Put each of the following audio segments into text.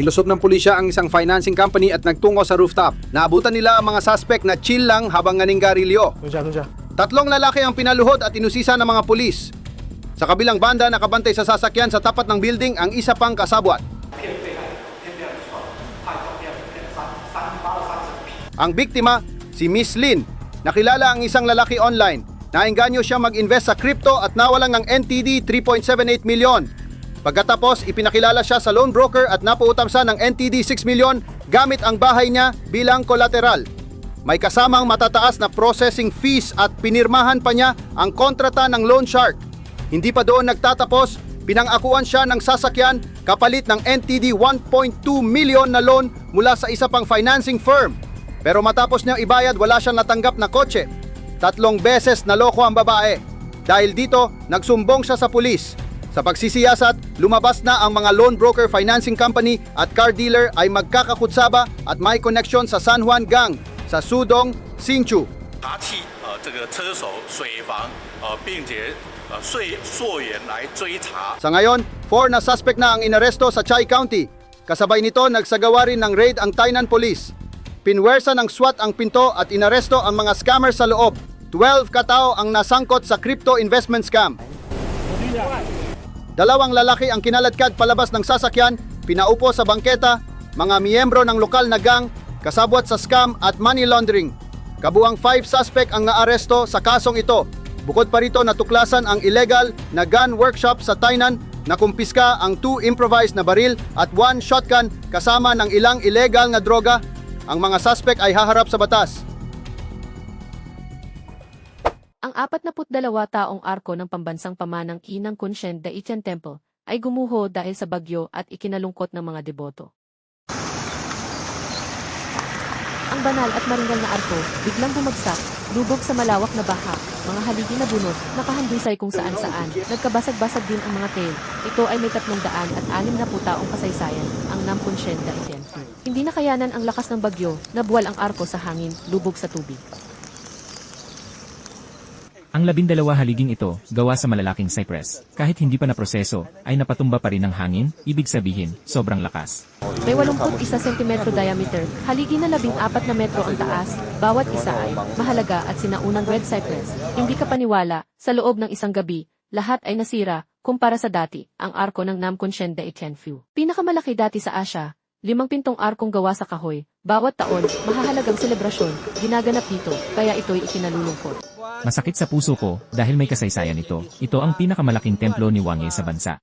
Nilusob ng pulisya ang isang financing company at nagtungo sa rooftop. Naabutan nila ang mga suspect na chill lang habang naninggarilyo. Doon. Tatlong lalaki ang pinaluhod at inusisa ng mga pulis. Sa kabilang banda, nakabantay sa sasakyan sa tapat ng building ang isa pang kasabwat. Ang biktima, si Miss Lin. Nakilala ang isang lalaki online. Nainganyo siya mag-invest sa crypto at nawalan ng NTD 3.78 milyon. Pagkatapos, ipinakilala siya sa loan broker at napautamsa ng NTD 6 milyon gamit ang bahay niya bilang collateral. May kasamang matataas na processing fees at pinirmahan pa niya ang kontrata ng loan shark. Hindi pa doon nagtatapos, pinangakuan siya ng sasakyan kapalit ng NTD 1.2 milyon na loan mula sa isa pang financing firm. Pero matapos niyang ibayad, wala siyang natanggap na kotse. Tatlong beses naloko ang babae. Dahil dito, nagsumbong siya sa pulis. Sa pagsisiyasat, lumabas na ang mga loan broker financing company at car dealer ay magkakakutsaba at may koneksyon sa San Juan Gang sa Sudong, Sinchu. 查替呃这个车手水房呃，并且呃税溯源来追查 Sa ngayon, four na suspect na ang inaresto sa Chai County. Kasabay nito, nagsagawa rin ng raid ang Tainan Police. Pinwersa ng SWAT ang pinto at inaresto ang mga scammer sa loob. 12 katao ang nasangkot sa crypto investment scam. Dalawang lalaki ang kinaladkad palabas ng sasakyan, pinaupo sa bangketa, mga miyembro ng lokal na gang, kasabwat sa scam at money laundering. Kabuang 5 suspect ang naaresto sa kasong ito. Bukod pa rito natuklasan ang illegal na gun workshop sa Tainan na kumpiska ang 2 improvised na baril at 1 shotgun kasama ng ilang illegal na droga. Ang mga suspect ay haharap sa batas. 42 taong arko ng pambansang pamanang Inang Kunshen Daichen Temple ay gumuho dahil sa bagyo at ikinalungkot ng mga deboto. Ang banal at maringal na arko biglang bumagsak, lubog sa malawak na baha, mga haligi na bunot, nakahandusay kung saan saan, nagkabasag-basag din ang mga tail. Ito ay may tatlong daan at anim na putaong kasaysayan, ang Namkunshen Daichen. Hindi nakayanan ang lakas ng bagyo, nabuwal ang arko sa hangin, lubog sa tubig. Ang labindalawa haliging ito, gawa sa malalaking cypress, kahit hindi pa naproseso, ay napatumba pa rin ng hangin, ibig sabihin, sobrang lakas. May 81 cm diameter, haligi na 14 na metro ang taas, bawat isa ay mahalaga at sinaunang red cypress. Hindi ka paniwala, sa loob ng isang gabi, lahat ay nasira, kumpara sa dati, ang arko ng Namkunshen Daichenfu. Pinakamalaki dati sa Asia, limang pintong arkong gawa sa kahoy, bawat taon, mahahalagang selebrasyon, ginaganap dito, kaya ito'y ikinalulungkot. Masakit sa puso ko, dahil may kasaysayan ito. Ito ang pinakamalaking templo ni Wang Ye sa bansa.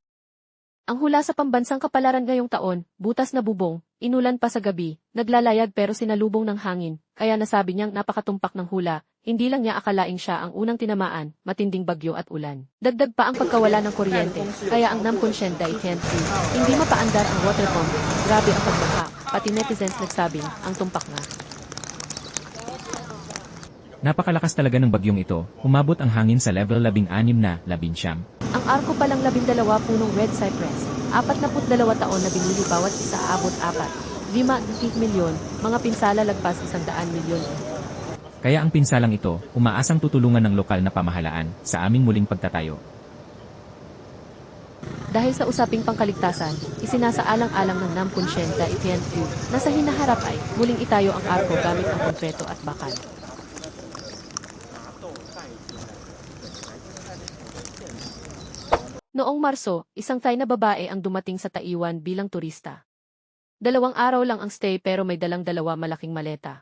Ang hula sa pambansang kapalaran ngayong taon, butas na bubong, inulan pa sa gabi, naglalayag pero sinalubong ng hangin, kaya nasabi niyang napakatumpak ng hula, hindi lang niya akalaing siya ang unang tinamaan, matinding bagyo at ulan. Dagdag pa ang pagkawala ng kuryente, kaya ang Namkunshen Daichenfu, hindi mapaandar ang water pump, grabe ang pagbaha, pati netizens nagsabing, ang tumpak nga. Napakalakas talaga ng bagyong ito, umabot ang hangin sa level 16 na, 11. Ang arko palang labindalawa punong red cypress, 42 taon na binili bawat isa abot apat. 5 milyon, mga pinsala lagpas 100 milyon. Kaya ang pinsalang ito, umaasang tutulungan ng lokal na pamahalaan, sa aming muling pagtatayo. Dahil sa usaping pangkaligtasan, isinasaalang-alang ng Namkunshen Daitianfu na sa hinaharap ay muling itayo ang arko gamit ang konkreto at bakal. Noong Marso, isang Thai na babae ang dumating sa Taiwan bilang turista. Dalawang araw lang ang stay pero may dalang dalawa malaking maleta.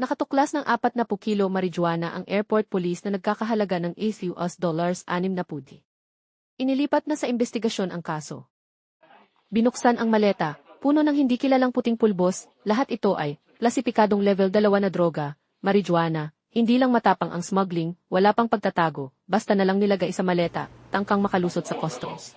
Nakatuklas ng 40 kilo marijuana ang airport police na nagkakahalaga ng 80 US dollars 6 na pudi. Inilipat na sa investigasyon ang kaso. Binuksan ang maleta, puno ng hindi kilalang puting pulbos, lahat ito ay klasipikadong level 2 na droga, marijuana, hindi lang matapang ang smuggling, wala pang pagtatago, basta na lang nilagay sa maleta, tangkang makalusot sa customs.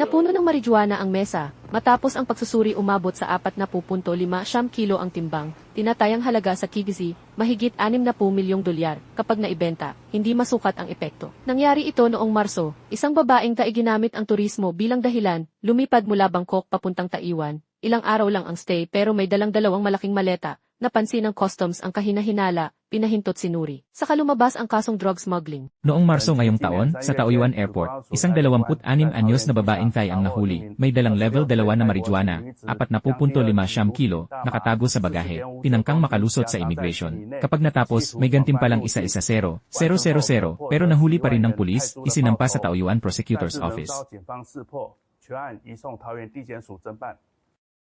Napuno ng marijuana ang mesa, matapos ang pagsusuri umabot sa 4.5 siyam kilo ang timbang, tinatayang halaga sa Kigzi, mahigit 6 na po milyong dolyar, kapag naibenta, hindi masukat ang epekto. Nangyari ito noong Marso, isang babaeng ginamit ang turismo bilang dahilan, lumipad mula Bangkok papuntang Taiwan, ilang araw lang ang stay pero may dalang dalawang malaking maleta, napansin ng customs ang kahinahinala, pinahintot si Nuri. Saka lumabas ang kasong drug smuggling. Noong Marso ngayong taon, sa Taoyuan Airport, isang 26 anyos na babaeng Thai ang nahuli. May dalang level 2 na marijuana, 4.5 kilo, nakatago sa bagahe. Tinangkang makalusot sa immigration. Kapag natapos, may gantimpalang isa-isa 0, 000, pero nahuli pa rin ng pulis, isinampa sa Taoyuan Prosecutor's Office.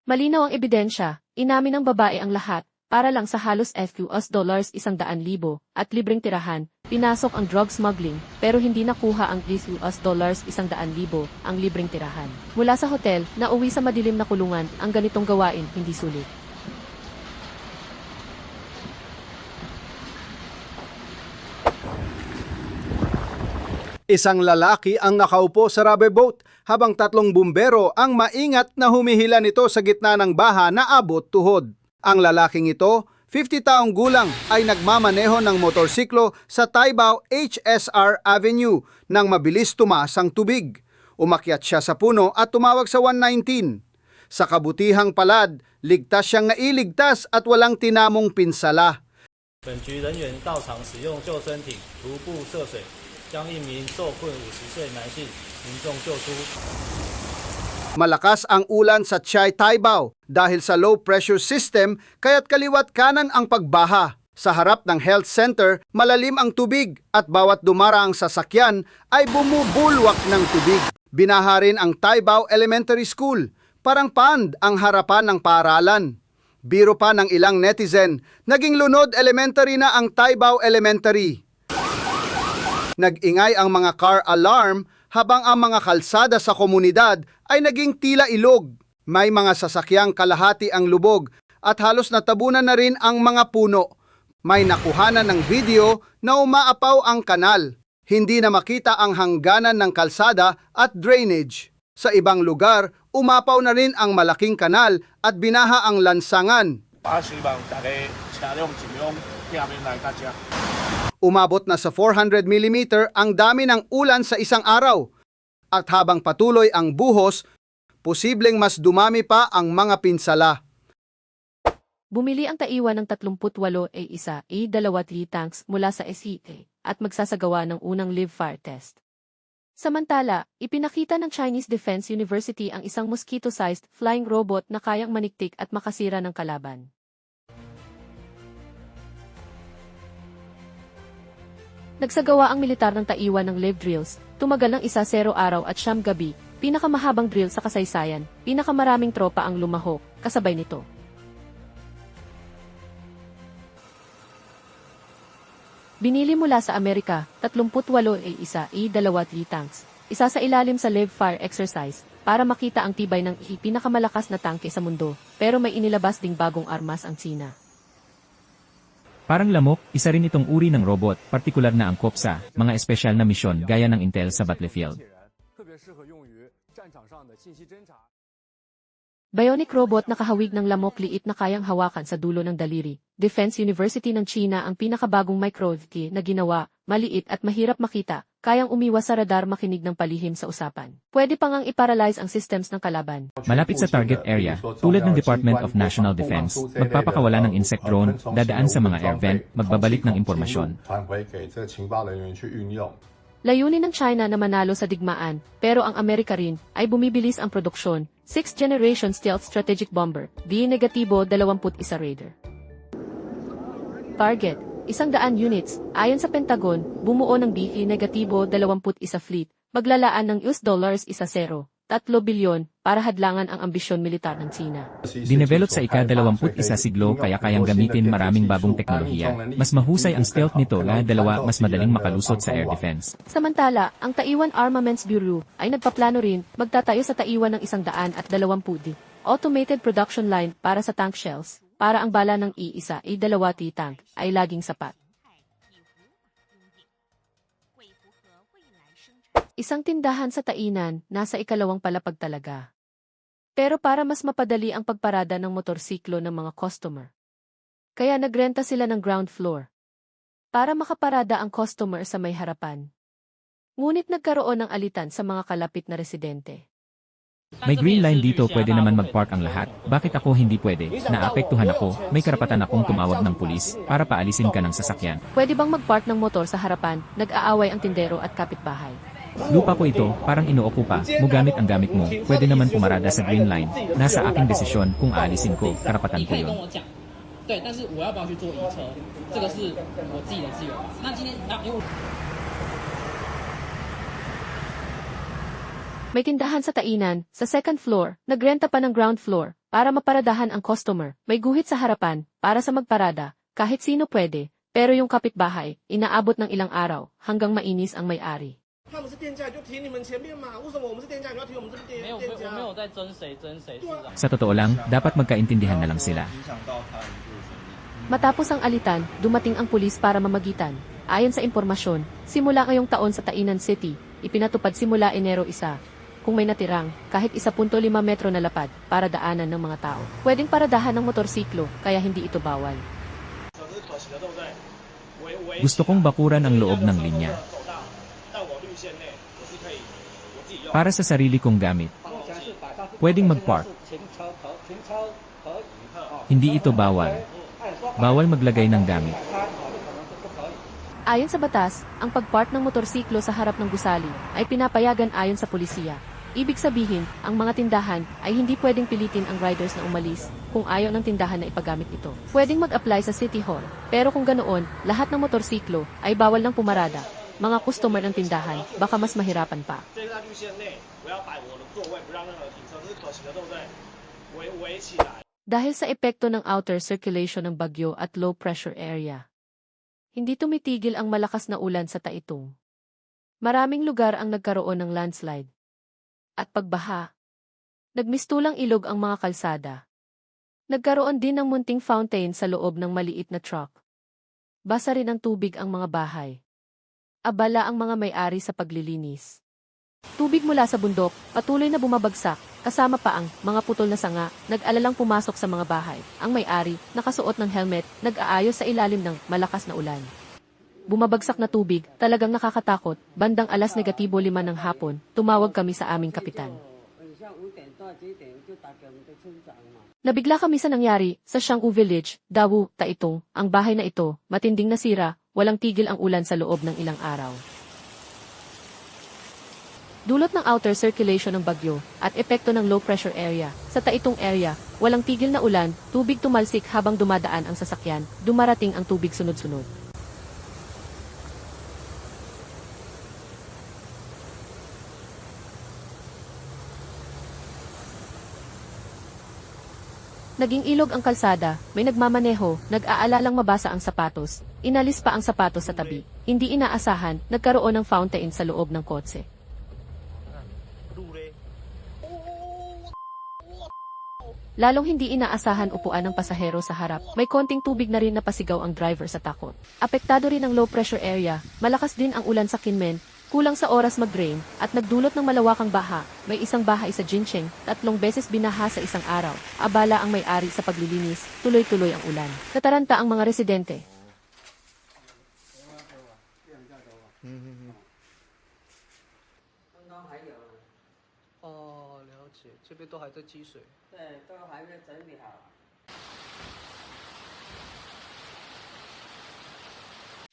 Malinaw ang ebidensya, inamin ng babae ang lahat, para lang sa halos FQS dollars isang daan libo, at libreng tirahan, pinasok ang drug smuggling, pero hindi nakuha ang US dollars isang daan libo, ang libreng tirahan. Mula sa hotel, nauwi sa madilim na kulungan, ang ganitong gawain hindi sulit. Isang lalaki ang nakaupo sa rubber boat habang tatlong bumbero ang maingat na humihila nito sa gitna ng baha na abot tuhod. Ang lalaking ito, 50 taong gulang, ay nagmamaneho ng motorsiklo sa Taibao HSR Avenue nang mabilis tumaas ang tubig. Umakyat siya sa puno at tumawag sa 119. Sa kabutihang palad, ligtas siyang nailigtas at walang tinamong pinsala. 本局人员到场使用救生艇徒步涉水，将一名受困五十岁男性民众救出。 Malakas ang ulan sa Chai Taibao dahil sa low pressure system kaya't kaliwat kanan ang pagbaha. Sa harap ng health center, malalim ang tubig at bawat dumaraang sasakyan ay bumubulwak ng tubig. Binaha rin ang Taibao Elementary School. Parang pand ang harapan ng paaralan. Biro pa ng ilang netizen, naging lunod elementary na ang Taibao Elementary. Nag-ingay ang mga car alarm habang ang mga kalsada sa komunidad ay naging tila ilog. May mga sasakyang kalahati ang lubog at halos natabunan na rin ang mga puno. May nakuhanan ng video na umaapaw ang kanal. Hindi na makita ang hangganan ng kalsada at drainage. Sa ibang lugar, umapaw na rin ang malaking kanal at binaha ang lansangan. 我希望大家车辆尽量拼命来大家。 Umabot na sa 400 mm ang dami ng ulan sa isang araw. At habang patuloy ang buhos, posibleng mas dumami pa ang mga pinsala. Bumili ang Taiwan ng 38 A1 A2 tanks mula sa SEA at magsasagawa ng unang live fire test. Samantala, ipinakita ng Chinese Defense University ang isang mosquito-sized flying robot na kayang maniktik at makasira ng kalaban. Nagsagawa ang militar ng Taiwan ng live drills, tumagal ng isa zero araw at siyam gabi, pinakamahabang drill sa kasaysayan, pinakamaraming tropa ang lumahok, kasabay nito. Binili mula sa Amerika, 38 ay isa, i-2 tanks. Isa sa ilalim sa live fire exercise para makita ang tibay ng pinakamalakas na tangke sa mundo, pero may inilabas ding bagong armas ang China. Parang lamok, isa rin itong uri ng robot, partikular na angkop sa mga espesyal na misyon gaya ng Intel sa battlefield. Bionic robot na kahawig ng lamok liit na kayang hawakan sa dulo ng daliri. Defense University ng China ang pinakabagong microVT na ginawa, maliit at mahirap makita, kayang umiwas sa radar makinig ng palihim sa usapan. Pwede pa ngang iparalyze ang systems ng kalaban. Malapit sa target area, tulad ng Department of National Defense, magpapakawala ng insect drone, dadaan sa mga air vent, magbabalik ng impormasyon. Layunin ng China na manalo sa digmaan, pero ang Amerika rin ay bumibilis ang produksyon, 6th Generation Stealth Strategic Bomber, V-21 Raider. Target, isang daan units, ayon sa Pentagon, bumuo ng B-negatibo 21 fleet, maglalaan ng US dollars isa zero, 3 bilyon, para hadlangan ang ambisyon militar ng China. Dinevelop sa ika-21 siglo kaya kayang gamitin maraming bagong teknolohiya. Mas mahusay ang stealth nito na dalawa mas madaling makalusot sa air defense. Samantala, ang Taiwan Armaments Bureau ay nagpaplano rin magtatayo sa Taiwan ng isang daan at dalawampung di automated production line para sa tank shells, para ang bala ng iisa ay dalawa T tank ay laging sapat. Isang tindahan sa Tainan, nasa ikalawang palapag talaga. Pero para mas mapadali ang pagparada ng motorsiklo ng mga customer. Kaya nagrenta sila ng ground floor. Para makaparada ang customer sa may harapan. Ngunit nagkaroon ng alitan sa mga kalapit na residente. May green line dito pwede naman mag-park ang lahat. Bakit ako hindi pwede? Naapektuhan ako, may karapatan akong tumawag ng pulis para paalisin ka ng sasakyan. Pwede bang mag-park ng motor sa harapan? Nag-aaway ang tindero at kapitbahay. Lupa ko ito, parang inuokupa, mo gamit ang gamit mo, pwede naman pumarada sa green line. Nasa aking desisyon kung aalisin ko, karapatan ko yun. 对，但是我要不要去做移车，这个是我自己的自由嘛。那今天啊，因为 May tindahan sa Tainan, sa second floor, nagrenta pa ng ground floor, para maparadahan ang customer. May guhit sa harapan, para sa magparada, kahit sino pwede. Pero yung kapitbahay, inaabot ng ilang araw, hanggang mainis ang may-ari. 他们是店家就停你们前面嘛，为什么我们是店家你要停我们这边没有店店家？我没有在争谁争谁是的。 Sa totoo lang, dapat magkaintindihan na lang sila. Matapos ang alitan, dumating ang pulis para mamagitan. Ayon sa impormasyon, simula ngayong taon sa Tainan City, ipinatupad simula Enero 1. kung may natirang, kahit 1.5 metro na lapad, para daanan ng mga tao. Pwedeng paradahan ng motorsiklo, kaya hindi ito bawal. Gusto kong bakuran ang loob ng linya. Para sa sarili kong gamit. Pwedeng mag-park. Hindi ito bawal. Bawal maglagay ng gamit. Ayon sa batas, ang pagpark ng motorsiklo sa harap ng gusali ay pinapayagan ayon sa pulisya. Ibig sabihin, ang mga tindahan ay hindi pwedeng pilitin ang riders na umalis kung ayaw ng tindahan na ipagamit ito. Pwedeng mag-apply sa City Hall, pero kung ganoon, lahat ng motorsiklo ay bawal ng pumarada. Mga customer ng tindahan, baka mas mahirapan pa. Dahil sa epekto ng outer circulation ng bagyo at low pressure area, hindi tumitigil ang malakas na ulan sa Taitong. Maraming lugar ang nagkaroon ng landslide, at pagbaha. Nagmistulang ilog ang mga kalsada. Nagkaroon din ng munting fountain sa loob ng maliit na truck. Basa rin ang tubig ang mga bahay. Abala ang mga may-ari sa paglilinis. Tubig mula sa bundok, patuloy na bumabagsak, kasama pa ang mga putol na sanga, nag-alalang pumasok sa mga bahay. Ang may-ari, nakasuot ng helmet, nag-aayos sa ilalim ng malakas na ulan. Bumabagsak na tubig, talagang nakakatakot, bandang alas negatibo lima ng hapon, tumawag kami sa aming kapitan. Nabigla kami sa nangyari sa Shanggu Village, Dawu, Taitong, ang bahay na ito, matinding nasira, walang tigil ang ulan sa loob ng ilang araw. Dulot ng outer circulation ng bagyo at epekto ng low pressure area. Sa Taitong area, walang tigil na ulan, tubig tumalsik habang dumadaan ang sasakyan, dumarating ang tubig sunod-sunod. Naging ilog ang kalsada, may nagmamaneho, nag-aalalang mabasa ang sapatos, inalis pa ang sapatos sa tabi. Hindi inaasahan, nagkaroon ng fountain sa loob ng kotse. Lalong hindi inaasahan upuan ng pasahero sa harap. May konting tubig na rin napasigaw ang driver sa takot. Apektado rin ang low pressure area, malakas din ang ulan sa Kinmen, Kulang sa oras mag-rain, at nagdulot ng malawakang baha, may isang baha sa Jincheng, tatlong beses binaha sa isang araw. Abala ang may-ari sa paglilinis, tuloy-tuloy ang ulan. Nataranta ang mga residente.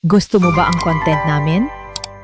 Gusto mo ba ang content namin?